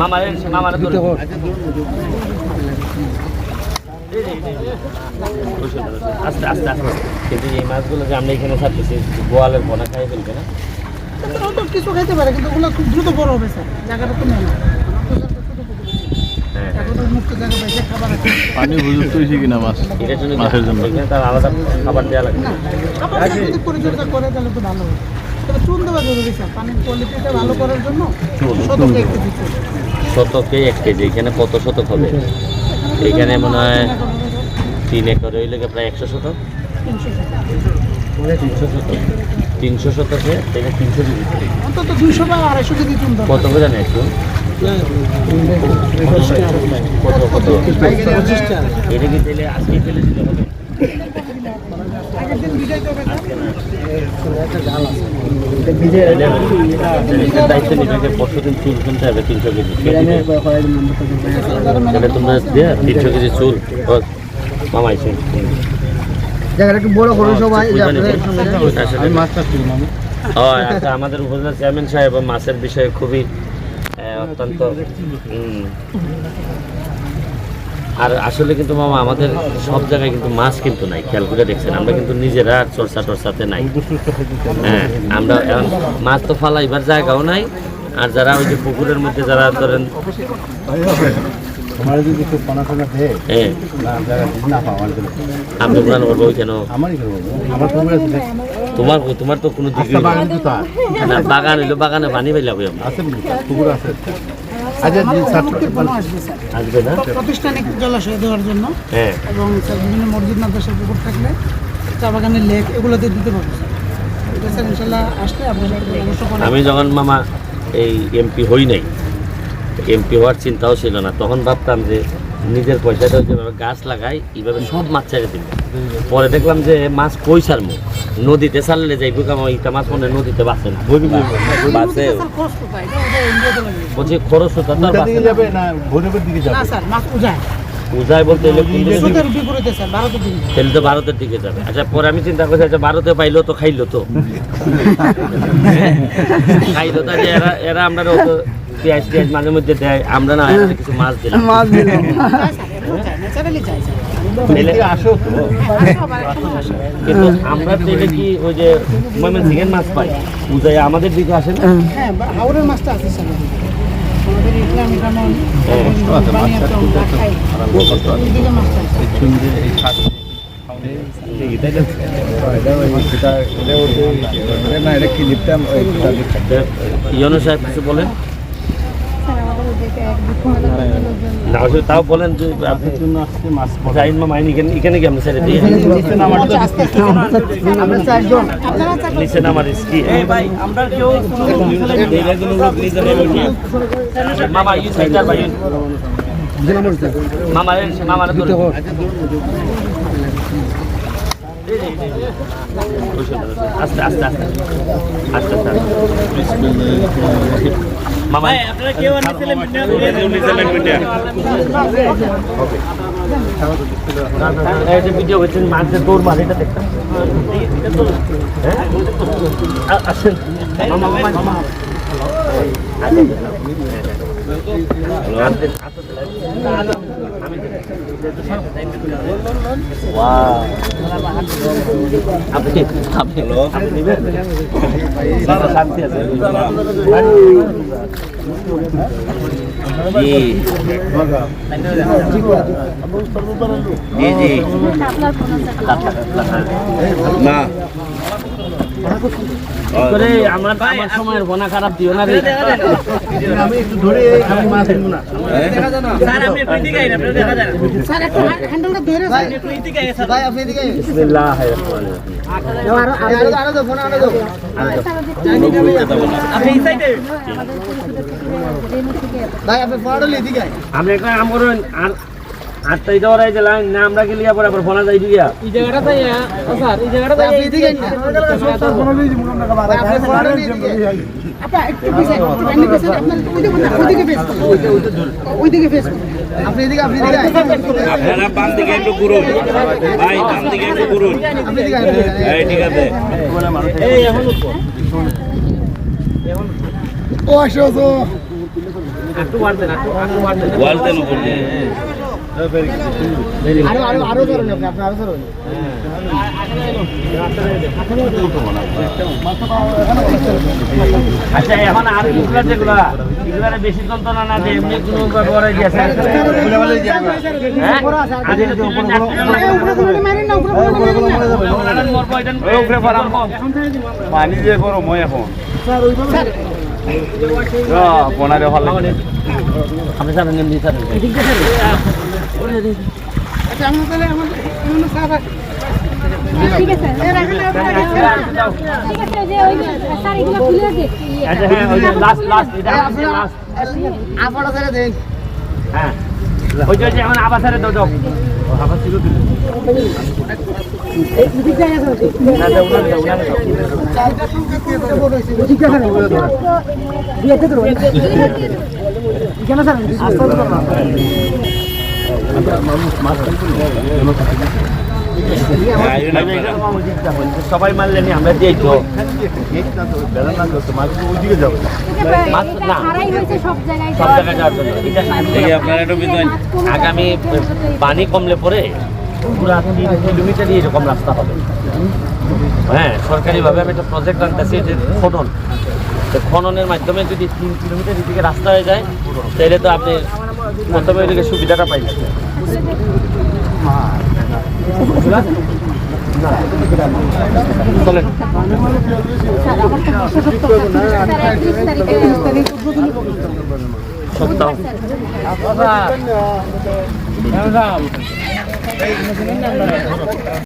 মামার মামার ধরে। আস্তে আস্তে আস্তে। কিন্তু এই মাছগুলো যে আমরা এখানে ছাড়তেছি গোয়ালের বনা খাই ফেলবে না? তো কিছু খাইতে পারে কিন্তু ওগুলো খুব দ্রুত বড় হবে স্যার। জায়গাটা তো নেই। হ্যাঁ। এখন তো মুক্ত জায়গা পাইছে খাবার আছে। পানি উপযুক্ত হয়েছে কিনা মাছ? মাছের জন্য। এখানে তার আলাদা খাবার দেওয়া লাগে। না খাবার যদি পরিচর্যা করে তাহলে তো ভালো হবে তবে চুন দেওয়া জরুরি স্যার পানির কোয়ালিটিটা ভালো করার জন্য শতকে এক কেজি এখানে কত শতক হবে? এখানে মনে হয় তিন একর হইলে গিয়ে প্রায় একশো শতক? তিনশো শতক। তিনশো শতকে। তিনশো কেজি। অন্তত দুইশো বা আড়াইশো কেজি চুন কত করে নেয় একটু কত কত এটা কি তাহলে আজকে ফেলে দিতে হবে? দায়িত্ব পরশু চুল কিনতে হবে তিনশো কেজি এটা তোমরা দিয়ে তিনশো কেজি চুল একটু বড় করুন সবাই হয় আচ্ছা আমাদের উপজেলা চেয়ারম্যান সাহেব মাছের বিষয়ে খুবই অত্যন্ত আর আসলে কিন্তু মামা আমাদের সব জায়গায় কিন্তু মাছ কিন্তু নাই। খেয়াল করে দেখছেন আমরা কিন্তু নিজেরা আর চর্চা টর্চাতে নাই। হ্যাঁ আমরা মাছ তো ফালাইবার জায়গাও নাই আর যারা ওই যে পুকুরের মধ্যে যারা ধরেন যদি একটু দেয় হ্যাঁ না আপনি করব কেন আমারই করব আমার পুকুর আছে তোমার তোমার তো কোনো দিকে আচ্ছা বাগান তো না বাগান হইল বাগানে পানি পাইলাম আমরা। আছে পুকুর আছে। আচ্ছা আসবে না? প্রাতিষ্ঠানিক জলাশয় দেওয়ার জন্য হ্যাঁ। এবং স্যার বিভিন্ন মসজিদ মাদ্রাসার পুকুর থাকলে চা বাগানের লেক এগুলোতে দিতে পারব স্যার। ইনশাল্লাহ আসলে আপনারা একটু ব্যবস্থা করেন। আমি যখন মামা এই এমপি হই নাই এমপি হওয়ার চিন্তাও ছিল না তখন ভাবতাম যে নিজের পয়সাটা যেভাবে গাছ লাগাই এইভাবে সব মাছ ছেড়ে দিব। পরে দেখলাম যে মাছ কই ছাড়বো নদীতে ছাড়লে যাই বুঝলাম ইটা মাছ মনে নদীতে বাঁচে না। বাঁচে বলছি খরচ হতো তার দিকে না। যাবে না ভৈরবের দিকে না যাবে স্যার মাছ উজায়। উজায় বলতে তাহলে তো ভারতের দিকে যাবে। আচ্ছা পরে আমি চিন্তা করছি আচ্ছা ভারতে পাইলো তো খাইলো তো। খাইলো তো এরা এরা আমরা পেঁয়াজ টিয়াজ মাঝে মধ্যে দেয় আমরা না কিছু মাছ দিলাম। মাছ দিল যায় স্যার এটাও যায় ন্যাচারালি যায় স্যার দিলে আসো তো। হ্যাঁ। কিন্তু আমরা কি ওই যে ময়মন সিংহের মাছ পাই? আমাদের দিকে আসে না? হ্যাঁ হাওড়ের মাছটা আছে যেমন আচ্ছা, লিপটাম ইয়নো সাহেব কিছু বলেন স্যার আমাদের ওদেরকে এক দুঃখ লোকজন না আসলে তাও বলেন যে আপনি জন্য আসছে মাছ জাইন মা মাইন এখানে এখানে কি আপনি ছেড়ে দিয়ে আপনারা নিচে নামার কি? ভাই আমরা কেউ মামা ইউ সাইডার ভাই। মামা মামার ধরে আস্তে আস্তে আস্তে। আস্তে আস্তে। মামা। আপনারা কেউ এই যে ভিডিও করছেন মাঝে তোর বাড়িটা দেখতাম। হ্যাঁ? আসেন। মামা মামা। মামা শান্তি আছে জি জি জি না। করে আমার আমার সময়ের বনা খারাপ দিও না রে। আমি একটু ধরে আমি মাছ নিব না। স্যার একটু হ্যান্ডেলটা ধরে স্যার। ভাই আপনি এদিকে আইন। বিসমিল্লাহ রহমানির রহিম আরও আরও আরও দাও। ফোন আরও দাও। আমাদের পরিষদের থেকে ভাই আপনি ফোন আরও এদিকে আইন। আমি কাম করুন আর আটটা ইটা ওরাই যে লাইন না আমরা গেলিয়া পরে আবার ফোনা যাই দিয়া ভাই, আপনি এদিকে আইন না। ভাই, আপনি ফোন আরও এদিকে। আইন। আপা একটু পিছাই একটু ডানে পিছাই আপনার ওইদিকে না ওইদিকে ফেস করুন। ওইদিকে ফেস আপনি এদিকে আপনি এদিকে। আপনারা বাম দিকে একটু ঘুরুন। ভাই বাম দিকে একটু ঘুরুন। আপনি এদিকে। এই ঠিক আছে। ও আসো আসো। একটু দেন একটু একটু ওয়ার্ড দেন উপর আরও আরও আরও ধরুন আপনি আপনি আরও ধরুন আচ্ছা এখন আর কিগুলা যেগুলা এগুলা বেশি যন্ত্রণা না দিয়ে এমনি কোনো ব্যবহারে হ্যাঁ মরবো। পানি যে করো মই এখন বনারে ভালো আচ্ছা তাহলে আমাদের এমন স্যার স্যার আচ্ছা হ্যাঁ ওই যে হ্যাঁ এখন আবার ছেড়ে দাও দাও আবার সবাই মারলে নি আমরা দিই তো আগামী পানি কমলে পরে পুরা তিন কিলোমিটারই এরকম রাস্তা হবে। হ্যাঁ সরকারিভাবে আমি একটা প্রজেক্ট আনতেছি যে খনন। খননের মাধ্যমে যদি তিন কিলোমিটার এদিকে রাস্তা হয়ে যায় তাহলে তো আপনি প্রথমে ওইদিকে সুবিধাটা পাইবেন চলেন। সপ্তাহ।